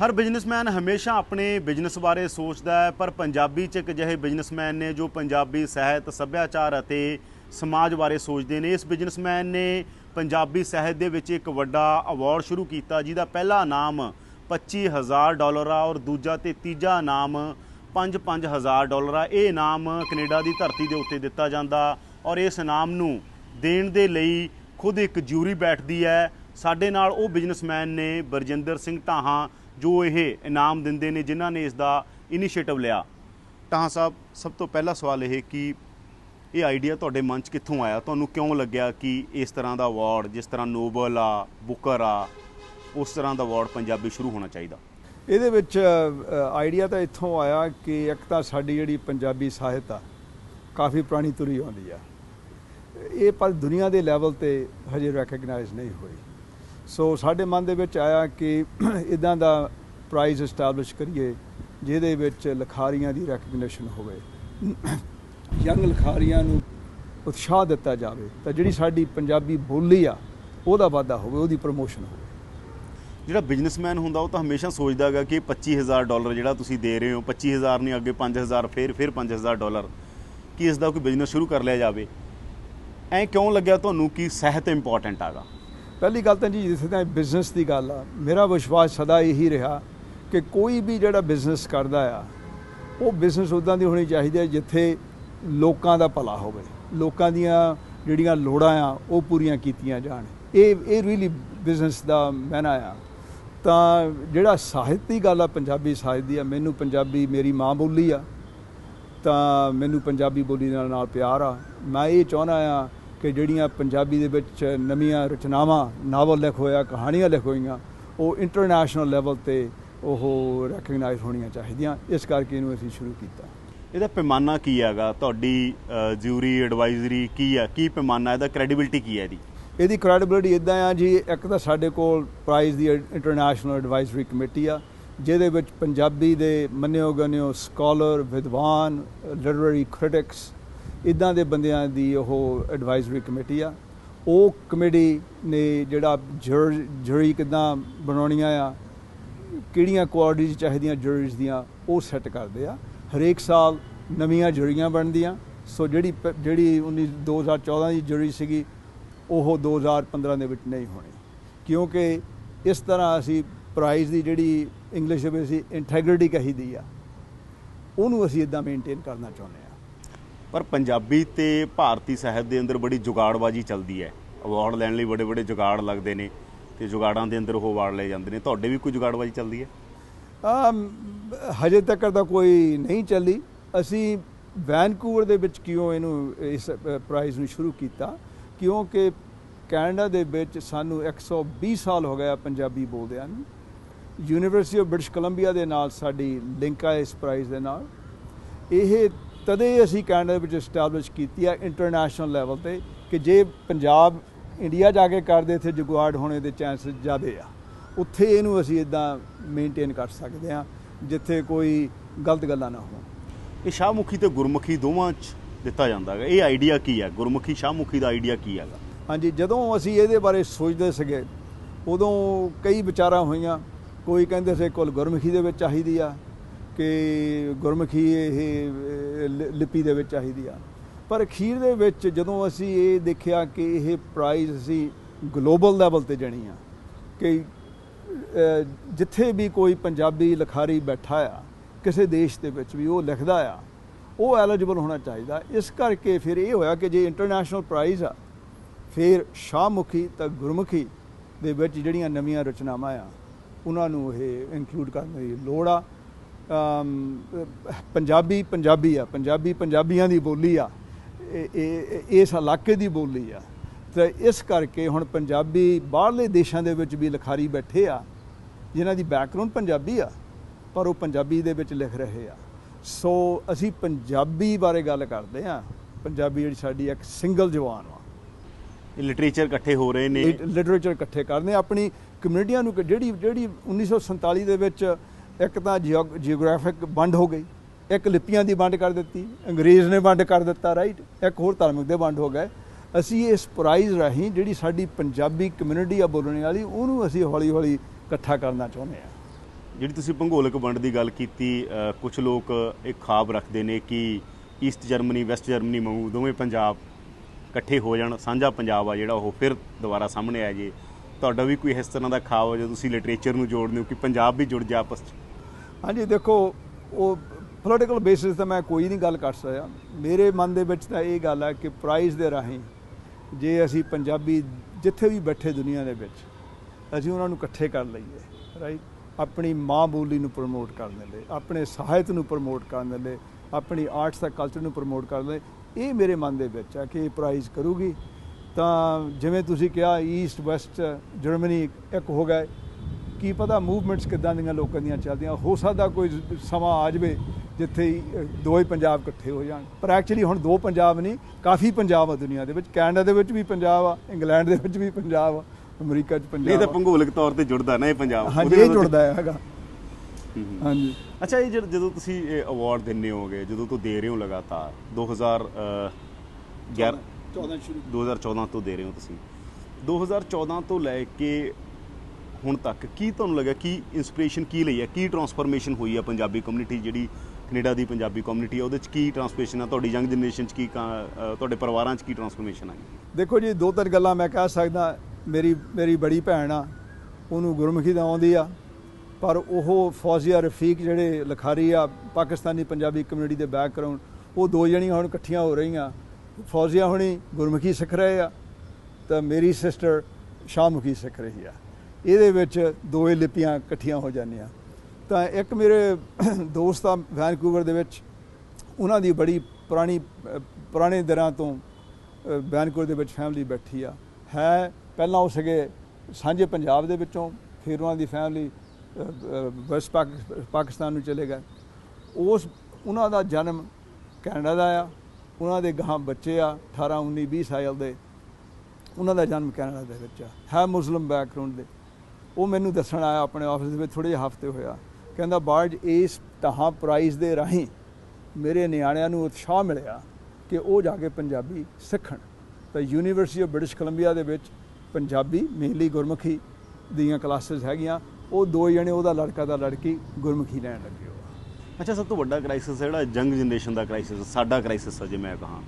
ਹਰ businessman ਹਮੇਸ਼ਾ ਆਪਣੇ business ਬਾਰੇ ਸੋਚਦਾ ਹੈ, ਪਰ ਪੰਜਾਬੀ ਚ ਇੱਕ ਅਜਿਹੇ ਬਿਜ਼ਨਸਮੈਨ ਨੇ ਜੋ ਪੰਜਾਬੀ ਸਾਹਿਤ, ਸੱਭਿਆਚਾਰ ਅਤੇ ਸਮਾਜ ਬਾਰੇ ਸੋਚਦੇ ਨੇ। ਇਸ ਬਿਜ਼ਨਸਮੈਨ ਨੇ ਪੰਜਾਬੀ ਸਾਹਿਤ ਦੇ ਵਿੱਚ ਇੱਕ ਵੱਡਾ ਅਵਾਰਡ ਸ਼ੁਰੂ ਕੀਤਾ, ਜਿਹਦਾ ਪਹਿਲਾ ਇਨਾਮ 25000 ਡਾਲਰ ਆ ਔਰ ਦੂਜਾ ਤੇ ਤੀਜਾ ਇਨਾਮ 5-5000 ਡਾਲਰ ਆ। ਇਹ ਇਨਾਮ ਕੈਨੇਡਾ ਦੀ ਧਰਤੀ ਦੇ ਉੱਤੇ ਦਿੱਤਾ ਜਾਂਦਾ ਔਰ ਇਸ ਇਨਾਮ ਨੂੰ ਦੇਣ ਦੇ ਲਈ ਖੁਦ ਇੱਕ ਜਿਊਰੀ ਬੈਠਦੀ ਹੈ। ਸਾਡੇ ਨਾਲ ਉਹ ਬਿਜ਼ਨਸਮੈਨ ਨੇ ਬਰਜਿੰਦਰ ਸਿੰਘ ਢਾਹਾਂ ਜੋ ਇਹ ਇਨਾਮ ਦਿੰਦੇ ਨੇ, ਜਿਨ੍ਹਾਂ ਨੇ ਇਸ ਦਾ ਇਨੀਸ਼ੀਏਟਿਵ ਲਿਆ। ਢਾਹਾਂ ਸਾਹਿਬ, ਸਭ ਤੋਂ ਪਹਿਲਾ ਸਵਾਲ ਇਹ ਕਿ ਇਹ ਆਈਡੀਆ ਤੁਹਾਡੇ ਮਨ 'ਚ ਕਿੱਥੋਂ ਆਇਆ? ਤੁਹਾਨੂੰ ਕਿਉਂ ਲੱਗਿਆ ਕਿ ਇਸ ਤਰ੍ਹਾਂ ਦਾ ਅਵਾਰਡ ਜਿਸ ਤਰ੍ਹਾਂ ਨੋਬਲ ਆ ਬੁਕਰ ਆ, ਉਸ ਤਰ੍ਹਾਂ ਦਾ ਅਵਾਰਡ ਪੰਜਾਬੀ ਸ਼ੁਰੂ ਹੋਣਾ ਚਾਹੀਦਾ? ਇਹਦੇ ਵਿੱਚ ਆਈਡੀਆ ਤਾਂ ਇੱਥੋਂ ਆਇਆ ਕਿ ਇੱਕ ਤਾਂ ਸਾਡੀ ਜਿਹੜੀ ਪੰਜਾਬੀ ਸਾਹਿਤ ਆ, ਕਾਫੀ ਪੁਰਾਣੀ ਤੁਰੀ ਆਉਂਦੀ ਆ। ਇਹ ਪਰ ਦੁਨੀਆ ਦੇ ਲੈਵਲ ਤੇ ਹਜੇ ਰੈਕਗਨਾਈਜ਼ ਨਹੀਂ ਹੋਈ। ਸੋ ਸਾਡੇ ਮਨ ਦੇ ਵਿੱਚ ਆਇਆ ਕਿ ਇਦਾਂ ਦਾ ਪ੍ਰਾਈਜ਼ ਐਸਟੈਬਲਿਸ਼ ਕਰੀਏ, ਜਿਹਦੇ ਵਿੱਚ ਲਿਖਾਰੀਆਂ ਦੀ ਰੈਕਗਨੀਸ਼ਨ ਹੋਵੇ। ਯੰਗ ਲਿਖਾਰੀਆਂ ਨੂੰ ਉਤਸ਼ਾਹ ਦਿੱਤਾ ਜਾਵੇ, ਤਾਂ ਜਿਹੜੀ ਸਾਡੀ ਪੰਜਾਬੀ ਬੋਲੀ ਆ, ਉਹਦਾ ਵਾਧਾ ਹੋਵੇ, ਉਹਦੀ ਪ੍ਰਮੋਸ਼ਨ ਹੋਵੇ। ਜਿਹੜਾ ਬਿਜ਼ਨਸਮੈਨ ਹੁੰਦਾ, ਉਹ ਤਾਂ ਹਮੇਸ਼ਾ ਸੋਚਦਾ ਹੈਗਾ ਕਿ 25000 ਡਾਲਰ ਜਿਹੜਾ ਤੁਸੀਂ ਦੇ ਰਹੇ ਹੋ 25000 ਨਹੀਂ, ਅੱਗੇ 5000 ਫਿਰ ਫਿਰ 5000 ਡਾਲਰ। ਕਿ ਇਸ ਦਾ ਕੋਈ ਬਿਜ਼ਨਸ ਸ਼ੁਰੂ ਕਰ ਲਿਆ ਜਾਵੇ? ਐ ਕਿਉਂ ਲੱਗਿਆ ਤੁਹਾਨੂੰ ਕਿ ਸਿਹਤ ਇੰਪੋਰਟੈਂਟ ਆਗਾ ਪਹਿਲੀ ਗੱਲ ਤਾਂ ਜੀ, ਜਿੱਥੇ ਤਾਂ ਬਿਜ਼ਨਸ ਦੀ ਗੱਲ ਆ, ਮੇਰਾ ਵਿਸ਼ਵਾਸ ਸਦਾ ਇਹੀ ਰਿਹਾ ਕਿ ਕੋਈ ਵੀ ਜਿਹੜਾ ਬਿਜ਼ਨਸ ਕਰਦਾ ਆ, ਉਹ ਬਿਜ਼ਨਸ ਉਦਾਂ ਦੀ ਹੋਣੀ ਚਾਹੀਦੀ ਹੈ ਜਿੱਥੇ ਲੋਕਾਂ ਦਾ ਭਲਾ ਹੋਵੇ। ਲੋਕਾਂ ਦੀਆਂ ਜਿਹੜੀਆਂ ਲੋੜਾਂ ਆ, ਉਹ ਪੂਰੀਆਂ ਕੀਤੀਆਂ ਜਾਣ। ਇਹ ਇਹ ਰੀਲੀ ਬਿਜ਼ਨਸ ਦਾ ਮੈਨਾ ਆ। ਤਾਂ ਜਿਹੜਾ ਸਾਹਿਤ ਦੀ ਗੱਲ ਆ, ਪੰਜਾਬੀ ਸਾਹਿਤ ਦੀ ਆ, ਮੈਨੂੰ ਪੰਜਾਬੀ ਮੇਰੀ ਮਾਂ ਬੋਲੀ ਆ, ਤਾਂ ਮੈਨੂੰ ਪੰਜਾਬੀ ਬੋਲੀ ਨਾਲ ਨਾਲ ਪਿਆਰ ਆ। ਮੈਂ ਇਹ ਚਾਹੁੰਦਾ ਆ ਕਿ ਜਿਹੜੀਆਂ ਪੰਜਾਬੀ ਦੇ ਵਿੱਚ ਨਵੀਆਂ ਰਚਨਾਵਾਂ ਨਾਵਲ ਲਿਖ ਹੋਇਆ ਕਹਾਣੀਆਂ ਲਿਖ ਹੋਈਆਂ ਉਹ ਇੰਟਰਨੈਸ਼ਨਲ ਲੈਵਲ ਤੇ ਉਹ ਰੈਕਗਨਾਈਜ਼ ਹੋਣੀਆਂ ਚਾਹੀਦੀਆਂ। ਇਸ ਕਰਕੇ ਇਹਨੂੰ ਅਸੀਂ ਸ਼ੁਰੂ ਕੀਤਾ। ਇਹਦਾ ਪੈਮਾਨਾ ਕੀ ਹੈਗਾ? ਤੁਹਾਡੀ ਜਿਊਰੀ ਐਡਵਾਈਜ਼ਰੀ ਕੀ ਹੈ? ਕੀ ਪੈਮਾਨਾ? ਇਹਦਾ ਕ੍ਰੈਡੀਬਿਲਿਟੀ ਕੀ ਹੈ ਇਹਦੀ? ਇਹਦੀ ਕ੍ਰੈਡੀਬਿਲਿਟੀ ਇਦਾਂ ਆ ਜੀ ਇੱਕ ਤਾਂ ਸਾਡੇ ਕੋਲ ਪ੍ਰਾਈਜ਼ ਦੀ ਇੰਟਰਨੈਸ਼ਨਲ ਐਡਵਾਈਜ਼ਰੀ ਕਮੇਟੀ ਆ ਜਿਹਦੇ ਵਿੱਚ ਪੰਜਾਬੀ ਦੇ ਮੰਨਿਓ ਗਨਿਓ ਸਕਾਲਰ ਵਿਦਵਾਨ ਲਿਟਰੇਰੀ ਕ੍ਰਿਟਿਕਸ ਇਦਾਂ ਦੇ ਬੰਦਿਆਂ ਦੀ ਉਹ ਐਡਵਾਈਜ਼ਰੀ ਕਮੇਟੀ ਆ। ਉਹ ਕਮੇਟੀ ਨੇ ਜਿਹੜਾ ਜਰੀ ਕਿਦਾਂ ਬਣਾਉਣੀਆਂ ਆ, ਕਿਹੜੀਆਂ ਕੁਆਲਿਟੀਜ਼ ਚਾਹੀਦੀਆਂ ਜਰੀਜ਼ ਦੀਆਂ, ਉਹ ਸੈੱਟ ਕਰਦੇ ਆ। ਹਰੇਕ ਸਾਲ ਨਵੀਆਂ ਜਰੀਆਂ ਬਣਦੀਆਂ। ਸੋ ਜਿਹੜੀ ਜਿਹੜੀ 19 2014 ਦੀ ਜਰੀ ਸੀਗੀ, ਉਹ 2015 ਦੇ ਵਿੱਚ ਨਹੀਂ ਹੋਣੀ। ਕਿਉਂਕਿ ਇਸ ਤਰ੍ਹਾਂ ਅਸੀਂ ਪ੍ਰਾਈਜ਼ ਦੀ ਜਿਹੜੀ ਇੰਗਲਿਸ਼ ਵਿੱਚ ਅਸੀਂ ਇੰਟੈਗ੍ਰਿਟੀ ਕਹੀਦੀ ਆ, ਉਹਨੂੰ ਅਸੀਂ ਇਦਾਂ ਮੇਨਟੇਨ ਕਰਨਾ ਚਾਹੁੰਦੇ ਆ। ਪਰ ਪੰਜਾਬੀ ਤੇ ਭਾਰਤੀ ਸਾਹਿਤ ਦੇ ਅੰਦਰ ਬੜੀ ਜੁਗਾੜਬਾਜੀ ਚੱਲਦੀ ਹੈ। ਅਵਾਰਡ ਲੈਣ ਲਈ ਬੜੇ ਬੜੇ ਜੁਗਾੜ ਲੱਗਦੇ ਨੇ ਤੇ ਜੁਗਾੜਾਂ ਦੇ ਅੰਦਰ ਉਹ ਅਵਾਰਡ ਲਏ ਜਾਂਦੇ ਨੇ। ਤੁਹਾਡੇ ਵੀ ਕੋਈ ਜੁਗਾੜਬਾਜੀ ਚੱਲਦੀ ਹੈ? ਹਜੇ ਤੱਕ ਤਾਂ ਕੋਈ ਨਹੀਂ ਚੱਲੀ। ਅਸੀਂ ਵੈਨਕੂਵਰ ਦੇ ਵਿੱਚ ਕਿਉਂ ਇਹਨੂੰ, ਇਸ ਪ੍ਰਾਈਜ਼ ਨੂੰ ਸ਼ੁਰੂ ਕੀਤਾ? ਕਿਉਂਕਿ ਕੈਨੇਡਾ ਦੇ ਵਿੱਚ ਸਾਨੂੰ 120 ਸਾਲ ਹੋ ਗਿਆ ਪੰਜਾਬੀ ਬੋਲਦਿਆਂ ਨੂੰ। ਯੂਨੀਵਰਸਿਟੀ ਆਫ ਬ੍ਰਿਟਿਸ਼ ਕੋਲੰਬੀਆ ਦੇ ਨਾਲ ਸਾਡੀ ਲਿੰਕ ਆ ਇਸ ਪ੍ਰਾਈਜ਼ ਦੇ ਨਾਲ। ਇਹ ਤਦੇ ਅਸੀਂ ਕੈਨੇਡਾ ਵਿੱਚ ਸਟੈਬਲਿਸ਼ ਕੀਤੀ ਹੈ ਇੰਟਰਨੈਸ਼ਨਲ ਲੈਵਲ ਤੇ ਕਿ ਜੇ ਪੰਜਾਬ ਇੰਡੀਆ ਜਾ ਕੇ ਕਰਦੇ ਇੱਥੇ ਜੁਗਾੜ ਹੋਣੇ ਦੇ ਚਾਂਸਸ ਜ਼ਿਆਦੇ ਆ। ਉੱਥੇ ਇਹਨੂੰ ਅਸੀਂ ਇਦਾਂ ਮੇਨਟੇਨ ਕਰ ਸਕਦੇ ਆ ਜਿੱਥੇ ਕੋਈ ਗਲਤ ਗੱਲਾਂ ਨਾ ਹੋਣ। ਇਹ ਸ਼ਾਹਮੁਖੀ ਤੇ ਗੁਰਮੁਖੀ ਦੋਵਾਂ 'ਚ ਦਿੱਤਾ ਜਾਂਦਾ ਹੈਗਾ। ਇਹ ਆਈਡੀਆ ਕੀ ਹੈ? ਗੁਰਮੁਖੀ ਸ਼ਾਹਮੁਖੀ ਦਾ ਆਈਡੀਆ ਕੀ ਹੈਗਾ? ਹਾਂਜੀ ਜਦੋਂ ਅਸੀਂ ਇਹਦੇ ਬਾਰੇ ਸੋਚਦੇ ਸੀਗੇ ਉਦੋਂ ਕਈ ਵਿਚਾਰਾਂ ਹੋਈਆਂ। ਕੋਈ ਕਹਿੰਦੇ ਸੀ ਕੁਲ ਗੁਰਮੁਖੀ ਦੇ ਵਿੱਚ ਚਾਹੀਦੀ ਆ ਕਿ ਗੁਰਮੁਖੀ ਇਹ ਲਿਪੀ ਦੇ ਵਿੱਚ ਚਾਹੀਦੀ ਆ। ਪਰ ਅਖੀਰ ਦੇ ਵਿੱਚ ਜਦੋਂ ਅਸੀਂ ਇਹ ਦੇਖਿਆ ਕਿ ਇਹ ਪ੍ਰਾਈਜ਼ ਅਸੀਂ ਗਲੋਬਲ ਲੈਵਲ ਤੇ ਜਣੀ ਆ, ਕਿ ਜਿੱਥੇ ਵੀ ਕੋਈ ਪੰਜਾਬੀ ਲਿਖਾਰੀ ਬੈਠਾ ਆ, ਕਿਸੇ ਦੇਸ਼ ਦੇ ਵਿੱਚ ਵੀ ਉਹ ਲਿਖਦਾ ਆ, ਉਹ ਐਲੀਜੀਬਲ ਹੋਣਾ ਚਾਹੀਦਾ। ਇਸ ਕਰਕੇ ਫਿਰ ਇਹ ਹੋਇਆ ਕਿ ਜੇ ਇੰਟਰਨੈਸ਼ਨਲ ਪ੍ਰਾਈਜ਼ ਆ, ਫਿਰ ਸ਼ਾਹਮੁਖੀ ਤਾਂ ਗੁਰਮੁਖੀ ਦੇ ਵਿੱਚ ਜਿਹੜੀਆਂ ਨਵੀਆਂ ਰਚਨਾਵਾਂ ਆ, ਉਹਨਾਂ ਨੂੰ ਇਹ ਇਨਕਲੂਡ ਕਰਨ ਦੀ ਲੋੜ ਆ। ਪੰਜਾਬੀ ਪੰਜਾਬੀ ਆ ਪੰਜਾਬੀ ਪੰਜਾਬੀਆਂ ਦੀ ਬੋਲੀ ਆ। ਇਹ ਇਸ ਇਲਾਕੇ ਦੀ ਬੋਲੀ ਆ। ਤੇ ਇਸ ਕਰਕੇ ਹੁਣ ਪੰਜਾਬੀ ਬਾਹਰਲੇ ਦੇਸ਼ਾਂ ਦੇ ਵਿੱਚ ਵੀ ਲਿਖਾਰੀ ਬੈਠੇ ਆ ਜਿਨ੍ਹਾਂ ਦੀ ਬੈਕਗ੍ਰਾਉਂਡ ਪੰਜਾਬੀ ਆ ਪਰ ਉਹ ਪੰਜਾਬੀ ਦੇ ਵਿੱਚ ਲਿਖ ਰਹੇ ਆ। ਸੋ ਅਸੀਂ ਪੰਜਾਬੀ ਬਾਰੇ ਗੱਲ ਕਰਦੇ ਆ। ਪੰਜਾਬੀ ਜਿਹੜੀ ਸਾਡੀ ਇੱਕ ਸਿੰਗਲ ਜ਼ੁਬਾਨ ਆ। ਇਹ ਲਿਟਰੇਚਰ ਇਕੱਠੇ ਹੋ ਰਹੇ ਨੇ। ਲਿਟਰੇਚਰ ਇਕੱਠੇ ਕਰਦੇ ਆਪਣੀ ਕਮਿਊਨਿਟੀਆਂ ਨੂੰ ਜਿਹੜੀ ਜਿਹੜੀ 1947 ਦੇ ਵਿੱਚ ਇੱਕ ਤਾਂ ਜੀਓਗ੍ਰਾਫਿਕ ਵੰਡ ਹੋ ਗਈ, ਇੱਕ ਲਿਪੀਆਂ ਦੀ ਵੰਡ ਕਰ ਦਿੱਤੀ, ਅੰਗਰੇਜ਼ ਨੇ ਵੰਡ ਕਰ ਦਿੱਤਾ ਰਾਈਟ ਇੱਕ ਹੋਰ ਧਾਰਮਿਕ ਦੇ ਵੰਡ ਹੋ ਗਏ। ਅਸੀਂ ਇਸ ਪ੍ਰਾਈਜ਼ ਰਾਹੀਂ ਜਿਹੜੀ ਸਾਡੀ ਪੰਜਾਬੀ ਕਮਿਊਨਿਟੀ ਆ ਬੋਲਣ ਵਾਲੀ, ਉਹਨੂੰ ਅਸੀਂ ਹੌਲੀ ਹੌਲੀ ਇਕੱਠਾ ਕਰਨਾ ਚਾਹੁੰਦੇ ਆ ਜਿਹੜੀ ਤੁਸੀਂ ਭੂਗੋਲਿਕ ਵੰਡ ਦੀ ਗੱਲ ਕੀਤੀ ਕੁਝ ਲੋਕ ਇਹ ਖਾਬ ਰੱਖਦੇ ਨੇ ਕਿ ਈਸਟ ਜਰਮਨੀ ਵੈਸਟ ਜਰਮਨੀ ਵਾਂਗੂ ਦੋਵੇਂ ਪੰਜਾਬ ਇਕੱਠੇ ਹੋ ਜਾਣ, ਸਾਂਝਾ ਪੰਜਾਬ ਆ ਜਿਹੜਾ ਉਹ ਫਿਰ ਦੁਬਾਰਾ ਸਾਹਮਣੇ ਆ ਜੇ। ਤੁਹਾਡਾ ਵੀ ਕੋਈ ਇਸ ਤਰ੍ਹਾਂ ਦਾ ਖਾਬ ਆ ਜੋ ਤੁਸੀਂ ਲਿਟਰੇਚਰ ਨੂੰ ਜੋੜਦੇ ਹੋ ਕਿ ਪੰਜਾਬ ਵੀ ਜੁੜ ਜਾ ਆਪਸ 'ਚ? ਹਾਂਜੀ, ਦੇਖੋ, ਉਹ ਪੋਲੀਟੀਕਲ ਬੇਸਿਸ ਤੇ ਮੈਂ ਕੋਈ ਨਹੀਂ ਗੱਲ ਕਰ ਸਕਿਆ। ਮੇਰੇ ਮਨ ਦੇ ਵਿੱਚ ਤਾਂ ਇਹ ਗੱਲ ਹੈ ਕਿ ਪ੍ਰਾਈਜ਼ ਦੇ ਰਾਹੀਂ ਜੇ ਅਸੀਂ ਪੰਜਾਬੀ ਜਿੱਥੇ ਵੀ ਬੈਠੇ ਦੁਨੀਆ ਦੇ ਵਿੱਚ, ਅਸੀਂ ਉਹਨਾਂ ਨੂੰ ਇਕੱਠੇ ਕਰ ਲਈਏ ਰਾਈਟ ਆਪਣੀ ਮਾਂ ਬੋਲੀ ਨੂੰ ਪ੍ਰਮੋਟ ਕਰਨ ਦੇ ਲਈ, ਆਪਣੇ ਸਾਹਿਤ ਨੂੰ ਪ੍ਰਮੋਟ ਕਰਨ ਦੇ ਲਈ, ਆਪਣੀ ਆਰਟਸ ਦਾ ਕਲਚਰ ਨੂੰ ਪ੍ਰਮੋਟ ਕਰਨ ਦੇ ਲਈ, ਇਹ ਮੇਰੇ ਮਨ ਦੇ ਵਿੱਚ ਆ ਕਿ ਇਹ ਪ੍ਰਾਈਜ਼ ਕਰੂਗੀ। ਤਾਂ ਜਿਵੇਂ ਤੁਸੀਂ ਕਿਹਾ ਈਸਟ ਵੈਸਟ ਜਰਮਨੀ ਇੱਕ ਹੋ ਗਏ ਕੀ ਪਤਾ ਮੂਵਮੈਂਟਸ ਕਿੱਦਾਂ ਦੀਆਂ ਲੋਕਾਂ ਦੀਆਂ ਚੱਲਦੀਆਂ ਹੋ ਸਕਦਾ ਕੋਈ ਸਮਾਂ ਆ ਜਾਵੇ ਜਿੱਥੇ ਦੋ ਹੀ ਪੰਜਾਬ ਇਕੱਠੇ ਹੋ ਜਾਣ। ਪਰ ਐਕਚੁਅਲੀ ਹੁਣ ਦੋ ਪੰਜਾਬ ਨਹੀਂ ਕਾਫੀ ਪੰਜਾਬ ਆ ਦੁਨੀਆ ਦੇ ਵਿੱਚ। ਕੈਨੇਡਾ ਦੇ ਵਿੱਚ ਵੀ ਪੰਜਾਬ ਆ ਇੰਗਲੈਂਡ ਦੇ ਵਿੱਚ ਵੀ ਪੰਜਾਬ ਆ ਅਮਰੀਕਾ 'ਚ ਇਹ ਪੰਜਾਬ ਤਾਂ ਆ। ਭੂਗੋਲਿਕ ਤੌਰ ਤੇ ਜੁੜਦਾ ਨਾ ਇਹ ਪੰਜਾਬ। ਹਾਂਜੀ ਇਹ ਜੁੜਦਾ ਹੈਗਾ। ਹਾਂਜੀ। ਅੱਛਾ ਇਹ ਜਦ- ਤੁਸੀਂ ਇਹ ਅਵਾਰਡ ਦਿੰਨੇ ਹੋਗੇ ਜਦੋਂ ਤੋਂ ਦੇ ਰਹੇ ਹੋ ਲਗਾਤਾਰ 2011 14 ਸ਼ੁਰੂ। 2014 ਤੋਂ ਦੇ ਰਹੇ ਹੋ ਤੁਸੀਂ। 2014 ਤੋਂ ਲੈ ਕੇ ਹੁਣ ਤੱਕ ਕੀ ਤੁਹਾਨੂੰ ਲੱਗਾ ਕੀ ਇਨਸਪੀਰੇਸ਼ਨ ਕੀ ਲਈ ਹੈ? ਕੀ ਟਰਾਂਸਫਰਮੇਸ਼ਨ ਹੋਈ ਹੈ ਪੰਜਾਬੀ ਕਮਿਊਨਿਟੀ ਜਿਹੜੀ ਕੈਨੇਡਾ ਦੀ ਪੰਜਾਬੀ ਕਮਿਊਨਿਟੀ ਹੈ, ਉਹਦੇ ਚ ਕੀ ਟਰਾਂਸਫਰਮੇਸ਼ਨ ਆ? ਤੁਹਾਡੀ ਯੰਗ ਜਨਰੇਸ਼ਨ ਚ ਕੀ ਕਾ- ਤੁਹਾਡੇ ਪਰਿਵਾਰਾਂ ਚ ਕੀ ਟਰਾਂਸਫਰਮੇਸ਼ਨ ਆਈ? ਦੇਖੋ ਜੀ, ਦੋ ਤਿੰਨ ਗੱਲਾਂ ਮੈਂ ਕਹਿ ਸਕਦਾ, ਮੇਰੀ ਮੇਰੀ ਬੜੀ ਭੈਣ ਆ, ਉਹਨੂੰ ਗੁਰਮੁਖੀ ਦਾ ਆਉਂਦੀ ਆ, ਪਰ ਉਹ ਫੌਜ਼ੀਆ ਰਫੀਕ ਜਿਹੜੇ ਲਖਾਰੀ ਆ, ਪਾਕਿਸਤਾਨੀ ਪੰਜਾਬੀ ਕਮਿਊਨਿਟੀ ਦੇ ਬੈਕਗ੍ਰਾਉਂਡ ਉਹ ਦੋ ਜਣੀਆਂ ਹੁਣ ਇਕੱਠੀਆਂ ਹੋ ਰਹੀਆਂ। ਫੌਜ਼ੀਆ ਹੁਣੀ ਗੁਰਮੁਖੀ ਸਿੱਖ ਰਹੇ ਆ, ਤਾਂ ਮੇਰੀ ਸਿਸਟਰ ਸ਼ਾਹਮੁਖੀ ਸਿੱਖ ਰਹੀ ਆ। ਇਹਦੇ ਵਿੱਚ ਦੋਏ ਲਿਪੀਆਂ ਇਕੱਠੀਆਂ ਹੋ ਜਾਂਦੀਆਂ। ਤਾਂ ਇੱਕ ਮੇਰੇ ਦੋਸਤ ਆ ਵੈਨਕੂਵਰ ਦੇ ਵਿੱਚ, ਉਹਨਾਂ ਦੀ ਬੜੀ ਪੁਰਾਣੀ, ਪੁਰਾਣੇ ਦਿਨਾਂ ਤੋਂ ਵੈਨਕੂਵਰ ਦੇ ਵਿੱਚ ਫੈਮਿਲੀ ਬੈਠੀ ਆ। ਹੈ, ਪਹਿਲਾਂ ਉਹ ਸੀਗੇ ਸਾਂਝੇ ਪੰਜਾਬ ਦੇ ਵਿੱਚੋਂ, ਫਿਰ ਉਹਨਾਂ ਦੀ ਫੈਮਿਲੀ ਵੈਸਟ ਪਾਕਿਸਤਾਨ ਨੂੰ ਚਲੇ ਗਏ। ਉਸ, ਉਹਨਾਂ ਦਾ ਜਨਮ ਕੈਨੇਡਾ ਦਾ ਆ, ਉਹਨਾਂ ਦੇ ਗਾਂ ਬੱਚੇ ਆ 18 19 20 ਸਾਲ ਦੇ, ਉਹਨਾਂ ਦਾ ਜਨਮ ਕੈਨੇਡਾ ਦੇ ਵਿੱਚ ਆ। ਹੈ ਮੁਸਲਮ ਬੈਕਗ੍ਰਾਉਂਡ ਦੇ। ਉਹ ਮੈਨੂੰ ਦੱਸਣ ਆਇਆ ਆਪਣੇ ਆਫਿਸ ਦੇ ਵਿੱਚ ਥੋੜੇ ਜਿਹੇ ਹਫ਼ਤੇ ਹੋਇਆ। ਕਹਿੰਦਾ ਬਾਰਜ ਇਸ ਤਹਾਂ ਪ੍ਰਾਈਜ਼ ਦੇ ਰਾਹੀਂ ਮੇਰੇ ਨਿਆਣਿਆਂ ਨੂੰ ਉਤਸ਼ਾਹ ਮਿਲਿਆ ਕਿ ਉਹ ਜਾ ਕੇ ਪੰਜਾਬੀ ਸਿੱਖਣ। ਤਾਂ ਯੂਨੀਵਰਸਿਟੀ ਆਫ ਬ੍ਰਿਟਿਸ਼ ਕੋਲੰਬੀਆ ਦੇ ਵਿੱਚ ਪੰਜਾਬੀ ਮੇਨਲੀ ਗੁਰਮੁਖੀ ਦੀਆਂ ਕਲਾਸਿਸ ਹੈਗੀਆਂ। ਉਹ ਦੋ ਜਣੇ, ਉਹਦਾ ਲੜਕਾ ਦਾ ਲੜਕੀ ਗੁਰਮੁਖੀ ਲੈਣ ਲੱਗੇ ਹੋ ਅੱਛਾ, ਸਭ ਤੋਂ ਵੱਡਾ ਕ੍ਰਾਈਸਿਸ ਜਿਹੜਾ ਯੰਗ ਜਨਰੇਸ਼ਨ ਦਾ ਕ੍ਰਾਈਸਿਸ ਸਾਡਾ ਕ੍ਰਾਈਸਿਸ ਹੈ ਜੇ ਮੈਂ ਕਹਾਂ।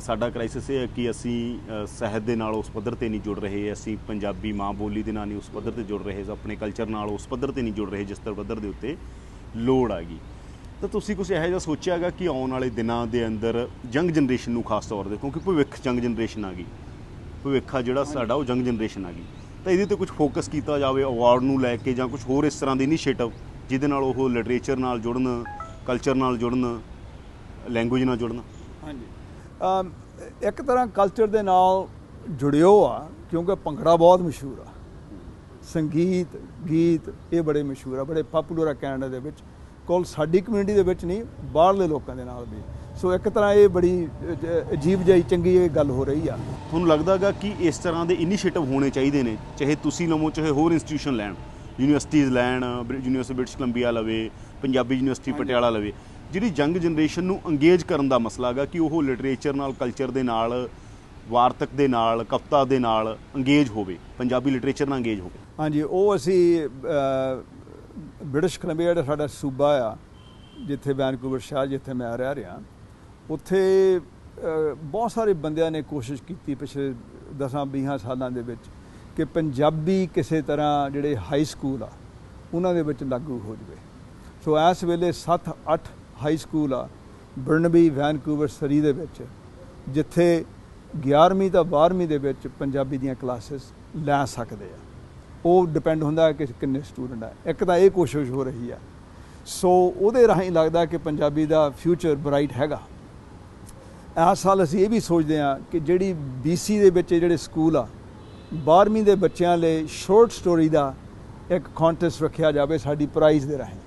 ਸਾਡਾ ਕ੍ਰਾਈਸਿਸ ਇਹ ਹੈ ਕਿ ਅਸੀਂ ਸਾਹਿਤ ਦੇ ਨਾਲ ਉਸ ਪੱਧਰ ਤੇ ਨਹੀਂ ਜੁੜ ਰਹੇ ਅਸੀਂ ਪੰਜਾਬੀ ਮਾਂ ਬੋਲੀ ਦੇ ਨਾਲ ਨਹੀਂ ਉਸ ਪੱਧਰ ਤੇ ਜੁੜ ਰਹੇ ਆਪਣੇ ਕਲਚਰ ਨਾਲ ਉਸ ਪੱਧਰ ਤੇ ਨਹੀਂ ਜੁੜ ਰਹੇ ਜਿਸ ਤਰ੍ਹਾਂ ਪੱਧਰ ਦੇ ਉੱਤੇ ਲੋੜ ਆ ਗਈ। ਤਾਂ ਤੁਸੀਂ ਕੁਝ ਇਹੋ ਜਿਹਾ ਸੋਚਿਆਗਾ ਕਿ ਆਉਣ ਵਾਲੇ ਦਿਨਾਂ ਦੇ ਅੰਦਰ ਯੰਗ ਜਨਰੇਸ਼ਨ ਨੂੰ ਖਾਸ ਤੌਰ ਤੇ ਕਿਉਂਕਿ ਭਵਿੱਖ ਯੰਗ ਜਨਰੇਸ਼ਨ ਆ ਗਈ। ਭਵਿੱਖ ਆ ਜਿਹੜਾ ਸਾਡਾ ਉਹ ਯੰਗ ਜਨਰੇਸ਼ਨ ਆ ਗਈ। ਤਾਂ ਇਹਦੇ ਤੇ ਕੁਝ ਫੋਕਸ ਕੀਤਾ ਜਾਵੇ ਅਵਾਰਡ ਨੂੰ ਲੈ ਕੇ ਜਾਂ ਕੁਝ ਹੋਰ ਇਸ ਤਰ੍ਹਾਂ ਦੀ ਇਨੀਸ਼ੀਏਟਿਵ ਜਿਹਦੇ ਨਾਲ ਉਹ ਲਿਟਰੇਚਰ ਨਾਲ ਜੁੜਨ ਕਲਚਰ ਨਾਲ ਜੁੜਨ ਲੈਂਗੁਏਜ ਨਾਲ ਜੁੜਨ। ਹਾਂਜੀ। ਇੱਕ ਤਰ੍ਹਾਂ ਕਲਚਰ ਦੇ ਨਾਲ ਜੁੜਿਓ ਆ ਕਿਉਂਕਿ ਭੰਗੜਾ ਬਹੁਤ ਮਸ਼ਹੂਰ ਆ। ਸੰਗੀਤ ਗੀਤ ਇਹ ਬੜੇ ਮਸ਼ਹੂਰ ਆ ਬੜੇ ਪਪੂਲਰ ਆ ਕੈਨੇਡਾ ਦੇ ਵਿੱਚ। ਕੋਲ ਸਾਡੀ ਕਮਿਊਨਿਟੀ ਦੇ ਵਿੱਚ ਨਹੀਂ ਬਾਹਰਲੇ ਲੋਕਾਂ ਦੇ ਨਾਲ ਵੀ। ਸੋ ਇੱਕ ਤਰ੍ਹਾਂ ਇਹ ਬੜੀ ਅਜੀਬ ਜਿਹੀ ਚੰਗੀ ਇਹ ਗੱਲ ਹੋ ਰਹੀ ਆ। ਤੁਹਾਨੂੰ ਲੱਗਦਾਗਾ ਕਿ ਇਸ ਤਰ੍ਹਾਂ ਦੇ ਇਨੀਸ਼ੀਏਟਿਵ ਹੋਣੇ ਚਾਹੀਦੇ ਨੇ? ਚਾਹੇ ਤੁਸੀਂ ਲਵੋ ਚਾਹੇ ਹੋਰ ਇੰਸਟੀਟਿਊਸ਼ਨ ਲੈਣ। ਯੂਨੀਵਰਸਿਟੀਜ਼ ਲੈਣ ਯੂਨੀਵਰਸਿਟੀ ਬ੍ਰਿਟਿਸ਼ ਕੋਲੰਬੀਆ ਲਵੇ ਪੰਜਾਬੀ ਯੂਨੀਵਰਸਿਟੀ ਪਟਿਆਲਾ ਲਵੇ। ਜਿਹੜੀ ਯੰਗ ਜਨਰੇਸ਼ਨ ਨੂੰ ਅੰਗੇਜ ਕਰਨ ਦਾ ਮਸਲਾ ਹੈਗਾ ਕਿ ਉਹ ਲਿਟਰੇਚਰ ਨਾਲ ਕਲਚਰ ਦੇ ਨਾਲ, ਵਾਰਤਕ ਦੇ ਨਾਲ, ਕਵਿਤਾ ਦੇ ਨਾਲ ਅੰਗੇਜ ਹੋਵੇ, ਪੰਜਾਬੀ ਲਿਟਰੇਚਰ ਨਾਲ ਅੰਗੇਜ ਹੋਵੇ। ਹਾਂਜੀ, ਉਹ ਅਸੀਂ ਬ੍ਰਿਟਿਸ਼ ਕੋਲੰਬੀਆ ਜਿਹੜਾ ਸਾਡਾ ਸੂਬਾ ਆ, ਜਿੱਥੇ ਵੈਨਕੂਵਰ ਸ਼ਹਿਰ ਜਿੱਥੇ ਮੈਂ ਰਹਿ ਰਿਹਾ, ਉੱਥੇ ਬਹੁਤ ਸਾਰੇ ਬੰਦਿਆਂ ਨੇ ਕੋਸ਼ਿਸ਼ ਕੀਤੀ ਪਿਛਲੇ 10-20 ਸਾਲਾਂ ਦੇ ਵਿੱਚ ਕਿ ਪੰਜਾਬੀ ਕਿਸੇ ਤਰ੍ਹਾਂ ਜਿਹੜੇ ਹਾਈ ਸਕੂਲ ਆ, ਉਹਨਾਂ ਦੇ ਵਿੱਚ ਲਾਗੂ ਹੋ ਜਵੇ। ਸੋ ਇਸ ਵੇਲੇ 7-8 ਹਾਈ ਸਕੂਲ ਆ, ਬਰਨਬੀ, ਵੈਨਕੂਵਰ, ਸਰੀ ਦੇ ਵਿੱਚ, ਜਿੱਥੇ 11ਵੀਂ ਤਾਂ 12ਵੀਂ ਦੇ ਵਿੱਚ ਪੰਜਾਬੀ ਦੀਆਂ ਕਲਾਸਿਸ ਲੈ ਸਕਦੇ ਆ। ਉਹ ਡਿਪੈਂਡ ਹੁੰਦਾ ਹੈ ਕਿ ਕਿੰਨੇ ਸਟੂਡੈਂਟ ਆ। ਇੱਕ ਤਾਂ ਇਹ ਕੋਸ਼ਿਸ਼ ਹੋ ਰਹੀ ਆ। ਸੋ ਉਹਦੇ ਰਾਹੀਂ ਲੱਗਦਾ ਕਿ ਪੰਜਾਬੀ ਦਾ ਫਿਊਚਰ ਬ੍ਰਾਈਟ ਹੈਗਾ। ਇਸ ਸਾਲ ਅਸੀਂ ਇਹ ਵੀ ਸੋਚਦੇ ਹਾਂ ਕਿ ਜਿਹੜੀ BC ਦੇ ਵਿੱਚ ਜਿਹੜੇ ਸਕੂਲ ਆ 12ਵੀਂ ਦੇ ਬੱਚਿਆਂ ਲਈ ਸ਼ਾਰਟ ਸਟੋਰੀ ਦਾ ਇੱਕ ਕੰਟੈਸਟ ਰੱਖਿਆ ਜਾਵੇ ਸਾਡੀ ਪ੍ਰਾਈਜ਼ ਦੇ ਰਾਹੀਂ।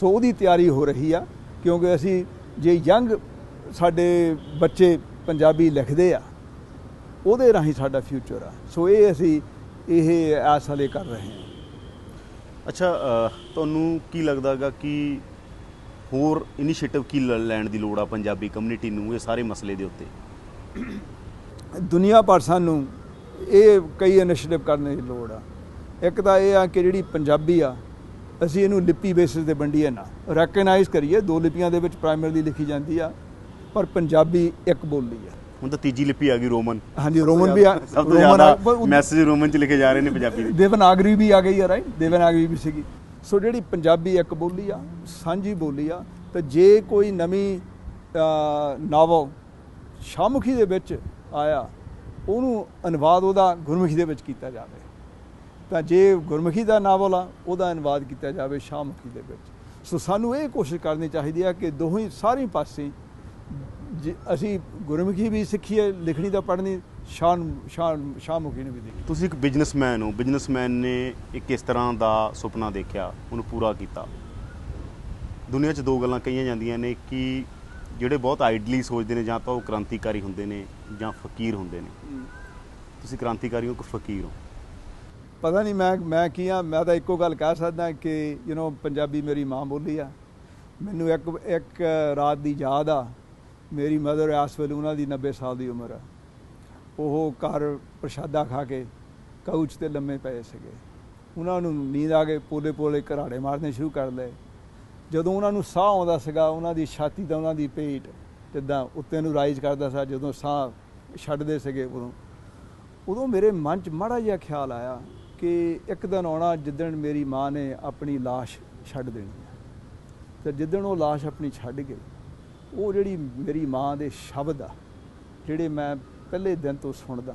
ਸੋ ਉਹਦੀ ਤਿਆਰੀ ਹੋ ਰਹੀ ਆ। ਕਿਉਂਕਿ ਅਸੀਂ ਜੇ ਯੰਗ ਸਾਡੇ ਬੱਚੇ ਪੰਜਾਬੀ ਲਿਖਦੇ ਆ ਉਹਦੇ ਰਾਹੀਂ ਸਾਡਾ ਫਿਊਚਰ ਆ। ਸੋ ਇਹ ਅਸੀਂ ਇਹ ਇਸ ਸਾਲੇ ਕਰ ਰਹੇ ਹਾਂ। ਅੱਛਾ ਤੁਹਾਨੂੰ ਕੀ ਲੱਗਦਾਗਾ ਕਿ ਹੋਰ ਇਨੀਸ਼ੀਏਟਿਵ ਕੀ ਲੈਣ ਦੀ ਲੋੜ ਆ ਪੰਜਾਬੀ ਕਮਿਊਨਿਟੀ ਨੂੰ ਇਹ ਸਾਰੇ ਮਸਲੇ ਦੇ ਉੱਤੇ? ਦੁਨੀਆ ਭਰ ਸਾਨੂੰ ਇਹ ਕਈ ਇਨੀਸ਼ੀਏਟਿਵ ਕਰਨ ਦੀ ਲੋੜ ਆ। ਇੱਕ ਤਾਂ ਇਹ ਆ ਕਿ ਜਿਹੜੀ ਪੰਜਾਬੀ ਆ ਅਸੀਂ ਇਹਨੂੰ ਲਿਪੀ ਬੇਸਿਸ ਤੇ ਵੰਡੀਏ ਨਾ। ਰੈਕਗਨਾਈਜ਼ ਕਰੀਏ ਦੋ ਲਿਪੀਆਂ ਦੇ ਵਿੱਚ ਪ੍ਰਾਇਮਰੀ ਲਿਖੀ ਜਾਂਦੀ ਆ ਪਰ ਪੰਜਾਬੀ ਇੱਕ ਬੋਲੀ ਆ। ਹੁਣ ਤਾਂ ਤੀਜੀ ਲਿਪੀ ਆ ਗਈ ਰੋਮਨ। ਹਾਂਜੀ ਰੋਮਨ ਵੀ ਆ ਸਭ ਤੋਂ ਜ਼ਿਆਦਾ ਮੈਸੇਜ ਰੋਮਨ ਚ ਲਿਖੇ ਜਾ ਰਹੇ ਨੇ ਪੰਜਾਬੀ ਵਿੱਚ ਦੇਵਨਾਗਰੀ ਵੀ ਆ ਗਈ ਆ ਰਾਈਟ ਦੇਵਨਾਗਰੀ ਵੀ ਸੀਗੀ। ਸੋ ਜਿਹੜੀ ਪੰਜਾਬੀ ਇੱਕ ਬੋਲੀ ਆ ਸਾਂਝੀ ਬੋਲੀ ਆ ਤੇ ਜੇ ਕੋਈ ਨਵੀਂ ਨਾਵਲ ਸ਼ਾਮੁਖੀ ਦੇ ਵਿੱਚ ਆਇਆ ਉਹਨੂੰ ਅਨੁਵਾਦ ਉਹਦਾ ਗੁਰਮੁਖੀ ਦੇ ਵਿੱਚ ਕੀਤਾ ਜਾਵੇ। ਤਾਂ ਜੇ ਗੁਰਮੁਖੀ ਦਾ ਨਾਵਲ ਆ ਉਹਦਾ ਅਨੁਵਾਦ ਕੀਤਾ ਜਾਵੇ ਸ਼ਾਮੁਖੀ ਦੇ ਵਿੱਚ। ਸੋ ਸਾਨੂੰ ਇਹ ਕੋਸ਼ਿਸ਼ ਕਰਨੀ ਚਾਹੀਦੀ ਆ ਕਿ ਦੋਹੀਂ ਸਾਰੇ ਪਾਸੇ ਜੇ ਅਸੀਂ ਗੁਰਮੁਖੀ ਵੀ ਸਿੱਖੀਏ ਲਿਖਣੀ ਦਾ ਪੜ੍ਹਨੀ ਸ਼ਾਨ ਸ਼ਾਨ ਸ਼ਾਮੁਖੀ ਨੂੰ ਵੀ ਦੇਖੀ ਤੁਸੀਂ ਇੱਕ ਬਿਜ਼ਨਸਮੈਨ ਹੋ ਬਿਜ਼ਨਸਮੈਨ ਨੇ ਇੱਕ ਇਸ ਤਰ੍ਹਾਂ ਦਾ ਸੁਪਨਾ ਦੇਖਿਆ ਉਹਨੂੰ ਪੂਰਾ ਕੀਤਾ? ਦੁਨੀਆ 'ਚ ਦੋ ਗੱਲਾਂ ਕਹੀਆਂ ਜਾਂਦੀਆਂ ਨੇ ਕਿ ਜਿਹੜੇ ਬਹੁਤ ਆਈਡਲੀ ਸੋਚਦੇ ਨੇ ਜਾਂ ਤਾਂ ਉਹ ਕ੍ਰਾਂਤੀਕਾਰੀ ਹੁੰਦੇ ਨੇ ਜਾਂ ਫਕੀਰ ਹੁੰਦੇ ਨੇ। ਤੁਸੀਂ ਕ੍ਰਾਂਤੀਕਾਰੀ ਹੋ ਕਿ ਫਕੀਰ ਹੋ? ਪਤਾ ਨਹੀਂ ਮੈਂ ਮੈਂ ਕੀ ਆ, ਮੈਂ ਤਾਂ ਇੱਕੋ ਗੱਲ ਕਹਿ ਸਕਦਾ ਕਿ ਯੂ نو ਪੰਜਾਬੀ ਮੇਰੀ ਮਾਂ ਬੋਲੀ ਆ। ਮੈਨੂੰ ਇੱਕ ਇੱਕ ਰਾਤ ਦੀ ਯਾਦ ਆ, ਮੇਰੀ ਮਦਰ ਇਸ ਵੇਲੇ ਉਹਨਾਂ ਦੀ 90 ਸਾਲ ਦੀ ਉਮਰ ਆ। ਉਹ ਘਰ ਪ੍ਰਸ਼ਾਦਾ ਖਾ ਕੇ ਕਾਊਚ ਤੇ ਲੰਮੇ ਪਏ ਸੀਗੇ। ਉਹਨਾਂ ਨੂੰ ਨੀਂਦ ਆ ਕੇ ਪੋਲੇ ਪੋਲੇ ਘਰਾੜੇ ਮਾਰਨੇ ਸ਼ੁਰੂ ਕਰ ਲਏ। ਜਦੋਂ ਉਹਨਾਂ ਨੂੰ ਸਾਹ ਆਉਂਦਾ ਸੀਗਾ, ਉਹਨਾਂ ਦੀ ਛਾਤੀ ਤੇ ਉਹਨਾਂ ਦੀ ਪੇਟ ਜਿੱਦਾਂ ਉੱਤੇ ਨੂੰ ਰਾਈਜ਼ ਕਰਦਾ ਸੀ, ਜਦੋਂ ਸਾਹ ਛੱਡਦੇ ਸੀਗੇ ਉਦੋਂ। ਉਦੋਂ ਮੇਰੇ ਮਨ 'ਚ ਮਾੜਾ ਜਿਹਾ ਖਿਆਲ ਆਇਆ ਕਿ ਇੱਕ ਦਿਨ ਆਉਣਾ ਜਿੱਦਣ ਮੇਰੀ ਮਾਂ ਨੇ ਆਪਣੀ ਲਾਸ਼ ਛੱਡ ਦੇਣੀ ਹੈ। ਤੇ ਜਿੱਦਣ ਉਹ ਲਾਸ਼ ਆਪਣੀ ਛੱਡ ਗਈ, ਉਹ ਜਿਹੜੀ ਮੇਰੀ ਮਾਂ ਦੇ ਸ਼ਬਦ ਆ, ਜਿਹੜੇ ਮੈਂ ਪਹਿਲੇ ਦਿਨ ਤੋਂ ਸੁਣਦਾ,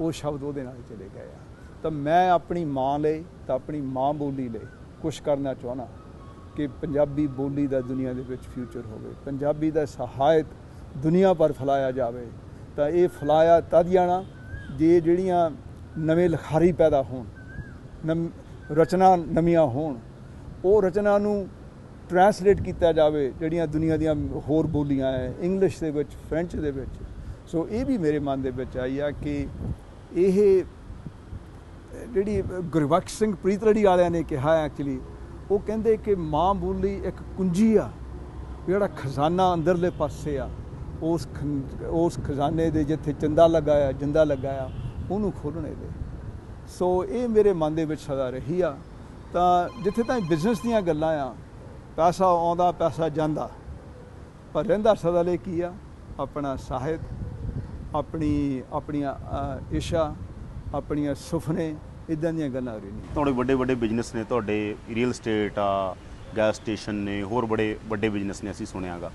ਉਹ ਸ਼ਬਦ ਉਹਦੇ ਨਾਲ ਚਲੇ ਗਏ ਆ। ਤਾਂ ਮੈਂ ਆਪਣੀ ਮਾਂ ਲਈ ਤਾਂ ਆਪਣੀ ਮਾਂ ਬੋਲੀ ਲਈ ਕੁਝ ਕਰਨਾ ਚਾਹਣਾ ਕਿ ਪੰਜਾਬੀ ਬੋਲੀ ਦਾ ਦੁਨੀਆ ਦੇ ਵਿੱਚ ਫਿਊਚਰ ਹੋਵੇ, ਪੰਜਾਬੀ ਦਾ ਸਹਾਇਤ ਦੁਨੀਆ ਪਰ ਫੈਲਾਇਆ ਜਾਵੇ। ਤਾਂ ਇਹ ਫੈਲਾਇਆ ਤਦ ਜਾਣਾ ਜੇ ਜਿਹੜੀਆਂ ਨਵੇਂ ਲਿਖਾਰੀ ਪੈਦਾ ਹੋਣ, ਨਮ, ਰਚਨਾ ਨਵੀਆਂ ਹੋਣ, ਉਹ ਰਚਨਾ ਨੂੰ ਟਰਾਂਸਲੇਟ ਕੀਤਾ ਜਾਵੇ, ਜਿਹੜੀਆਂ ਦੁਨੀਆ ਦੀਆਂ ਹੋਰ ਬੋਲੀਆਂ ਹੈ ਇੰਗਲਿਸ਼ ਦੇ ਵਿੱਚ ਫ੍ਰੈਂਚ ਦੇ ਵਿੱਚ। ਸੋ ਇਹ ਵੀ ਮੇਰੇ ਮਨ ਦੇ ਵਿੱਚ ਆਈ ਆ ਕਿ ਇਹ ਜਿਹੜੀ ਗੁਰਬਖਸ਼ ਸਿੰਘ ਪ੍ਰੀਤਰੜੀ ਵਾਲਿਆਂ ਨੇ ਕਿਹਾ ਐਕਚੁਅਲੀ ਉਹ ਕਹਿੰਦੇ ਕਿ ਮਾਂ ਬੋਲੀ ਇੱਕ ਕੁੰਜੀ ਆ, ਜਿਹੜਾ ਖਜ਼ਾਨਾ ਅੰਦਰਲੇ ਪਾਸੇ ਆ। ਉਸ ਖੰ- ਉਸ ਖਜ਼ਾਨੇ ਦੇ ਜਿੱਥੇ ਚੰਦਾ ਲਗਾਇਆ, ਜਿੰਦਾ ਲਗਾਇਆ ਉਹਨੂੰ ਖੋਲਣੇ ਦੇ ਸੋ ਇਹ ਮੇਰੇ ਮਨ ਦੇ ਵਿੱਚ ਸਦਾ ਰਹੀ ਆ। ਤਾਂ ਜਿੱਥੇ ਤਾਂ ਬਿਜ਼ਨਸ ਦੀਆਂ ਗੱਲਾਂ ਆ ਪੈਸਾ ਆਉਂਦਾ ਪੈਸਾ ਜਾਂਦਾ। ਪਰ ਰਹਿੰਦਾ ਸਦਾ ਲਈ ਕੀ ਆ? ਆਪਣਾ ਸਾਹਿਤ ਆਪਣੀ ਆਪਣੀਆਂ ਅ, ਇਸ਼ਾ ਆਪਣੀਆਂ ਸੁਪਨੇ ਇਦਾਂ ਦੀਆਂ ਗੱਲਾਂ ਰਹਿਣੀਆਂ ਤੁਹਾਡੇ ਵੱਡੇ ਵੱਡੇ ਬਿਜ਼ਨਸ ਨੇ ਤੁਹਾਡੇ ਰੀਅਲ ਸਟੇਟ ਆ ਗੈਸ ਸਟੇਸ਼ਨ ਨੇ ਹੋਰ ਬੜੇ ਵੱਡੇ ਬਿਜ਼ਨਸ ਨੇ ਅਸੀਂ ਸੁਣਿਆਗਾ।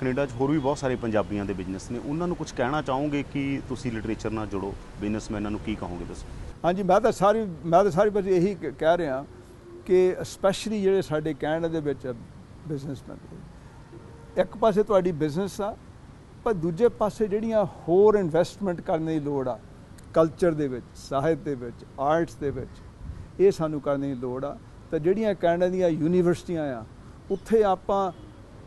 ਕੈਨੇਡਾ 'ਚ ਹੋਰ ਵੀ ਬਹੁਤ ਸਾਰੇ ਪੰਜਾਬੀਆਂ ਦੇ ਬਿਜ਼ਨਸ ਨੇ। ਉਹਨਾਂ ਨੂੰ ਕੁਝ ਕਹਿਣਾ ਚਾਹੋਗੇ ਕਿ ਤੁਸੀਂ ਲਿਟਰੇਚਰ ਨਾਲ ਜੁੜੋ? ਬਿਜ਼ਨਸਮੈਨਾਂ ਨੂੰ ਕੀ ਕਹੋਗੇ ਦੱਸੋ? ਹਾਂਜੀ, ਮੈਂ ਤਾਂ ਸਾਰੀ, ਮੈਂ ਤਾਂ ਸਾਰੀ ਬਸ ਇਹੀ ਕ- ਕਹਿ ਰਿਹਾ ਕਿ ਸਪੈਸ਼ਲੀ ਜਿਹੜੇ ਸਾਡੇ ਕੈਨੇਡਾ ਦੇ ਵਿੱਚ ਬਿਜ਼ਨਸਮੈਨ ਇੱਕ ਪਾਸੇ ਤੁਹਾਡੀ ਬਿਜ਼ਨਸ ਆ, ਪਰ ਦੂਜੇ ਪਾਸੇ ਜਿਹੜੀਆਂ ਹੋਰ ਇਨਵੈਸਟਮੈਂਟ ਕਰਨ ਦੀ ਲੋੜ ਆ ਕਲਚਰ ਦੇ ਵਿੱਚ, ਸਾਹਿਤ ਦੇ ਵਿੱਚ ਆਰਟਸ ਦੇ ਵਿੱਚ, ਇਹ ਸਾਨੂੰ ਕਰਨ ਦੀ ਲੋੜ ਆ। ਤਾਂ ਜਿਹੜੀਆਂ ਕੈਨੇਡਾ ਦੀਆਂ ਯੂਨੀਵਰਸਿਟੀਆਂ ਆ, ਉੱਥੇ ਆਪਾਂ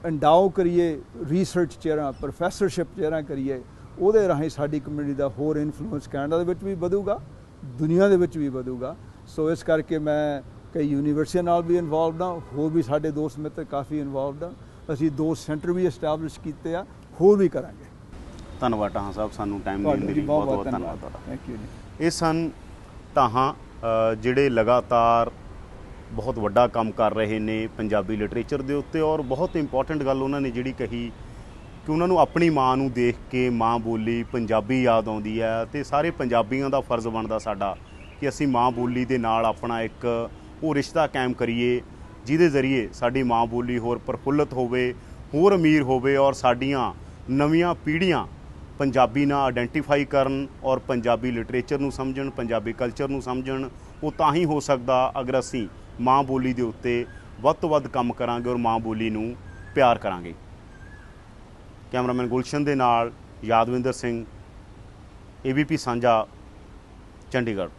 ਐਂਡਾਓ ਕਰੀਏ ਰਿਸਰਚ ਚੇਅਰਾਂ ਪ੍ਰੋਫੈਸਰਸ਼ਿਪ ਚੇਅਰਾਂ ਕਰੀਏ ਉਹਦੇ ਰਾਹੀਂ ਸਾਡੀ ਕਮਿਊਨਿਟੀ ਦਾ ਹੋਰ ਇਨਫਲੂਐਂਸ ਕੈਨੇਡਾ ਦੇ ਵਿੱਚ ਵੀ ਵਧੂਗਾ ਦੁਨੀਆ ਦੇ ਵਿੱਚ ਵੀ ਵਧੂਗਾ। ਸੋ ਇਸ ਕਰਕੇ ਮੈਂ ਕਈ ਯੂਨੀਵਰਸਿਟੀਆਂ ਨਾਲ ਵੀ ਇਨਵੋਲਵਡ ਹਾਂ ਹੋਰ ਵੀ ਸਾਡੇ ਦੋਸਤ ਮਿੱਤਰ ਕਾਫੀ ਇਨਵੋਲਵਡ ਆ ਅਸੀਂ ਦੋ ਸੈਂਟਰ ਵੀ ਐਸਟੈਬਲਿਸ਼ ਕੀਤੇ ਆ ਹੋਰ ਵੀ ਕਰਾਂਗੇ। ਧੰਨਵਾਦ ਟਾਹਾਂ ਸਾਹਿਬ ਸਾਨੂੰ ਟਾਈਮ ਦੇਣ ਜੀ ਲਈ ਬਹੁਤ ਬਹੁਤ ਧੰਨਵਾਦ। ਤੁਹਾਡਾ। ਥੈਂਕ ਯੂ ਇਹ ਸਨ ਤਾਹਾਂ ਅ, ਜਿਹੜੇ ਲਗਾਤਾਰ ਬਹੁਤ ਵੱਡਾ ਕੰਮ ਕਰ ਰਹੇ ਨੇ ਪੰਜਾਬੀ ਲਿਟਰੇਚਰ ਦੇ ਉੱਤੇ ਔਰ ਬਹੁਤ ਇੰਪੋਰਟੈਂਟ ਗੱਲ ਉਹਨਾਂ ਨੇ ਜਿਹੜੀ ਕਹੀ ਕਿ ਉਹਨਾਂ ਨੂੰ ਆਪਣੀ ਮਾਂ ਨੂੰ ਦੇਖ ਕੇ ਮਾਂ ਬੋਲੀ ਪੰਜਾਬੀ ਯਾਦ ਆਉਂਦੀ ਹੈ ਤੇ ਸਾਰੇ ਪੰਜਾਬੀਆਂ ਦਾ ਫਰਜ਼ ਬਣਦਾ ਸਾਡਾ ਕਿ ਅਸੀਂ ਮਾਂ ਬੋਲੀ ਦੇ ਨਾਲ ਆਪਣਾ ਇੱਕ ਉਹ ਰਿਸ਼ਤਾ ਕਾਇਮ ਕਰੀਏ, ਜਿਹਦੇ ਜ਼ਰੀਏ ਸਾਡੀ ਮਾਂ ਬੋਲੀ ਹੋਰ ਪ੍ਰਫੁੱਲਤ ਹੋਵੇ, ਹੋਰ ਅਮੀਰ ਹੋਵੇ ਔਰ ਸਾਡੀਆਂ ਨਵੀਆਂ ਪੀੜ੍ਹੀਆਂ ਪੰਜਾਬੀ ਨਾਲ ਆਇਡੈਂਟੀਫਾਈ ਕਰਨ ਔਰ ਪੰਜਾਬੀ ਲਿਟਰੇਚਰ ਨੂੰ ਸਮਝਣ, ਪੰਜਾਬੀ ਕਲਚਰ ਨੂੰ ਸਮਝਣ, ਉਹ ਤਾਂ ਹੀ ਹੋ ਸਕਦਾ ਅਗਰ ਅਸੀਂ ਮਾਂ ਬੋਲੀ ਦੇ ਉੱਤੇ ਵੱਧ ਤੋਂ ਵੱਧ ਕੰਮ ਕਰਾਂਗੇ ਔਰ ਮਾਂ ਬੋਲੀ ਨੂੰ ਪਿਆਰ ਕਰਾਂਗੇ। ਕੈਮਰਾਮੈਨ ਗੁਲਸ਼ਨ ਦੇ ਨਾਲ ਯਾਦਵਿੰਦਰ ਸਿੰਘ ਏਬੀਪੀ ਸਾਂਝਾ, ਚੰਡੀਗੜ੍ਹ।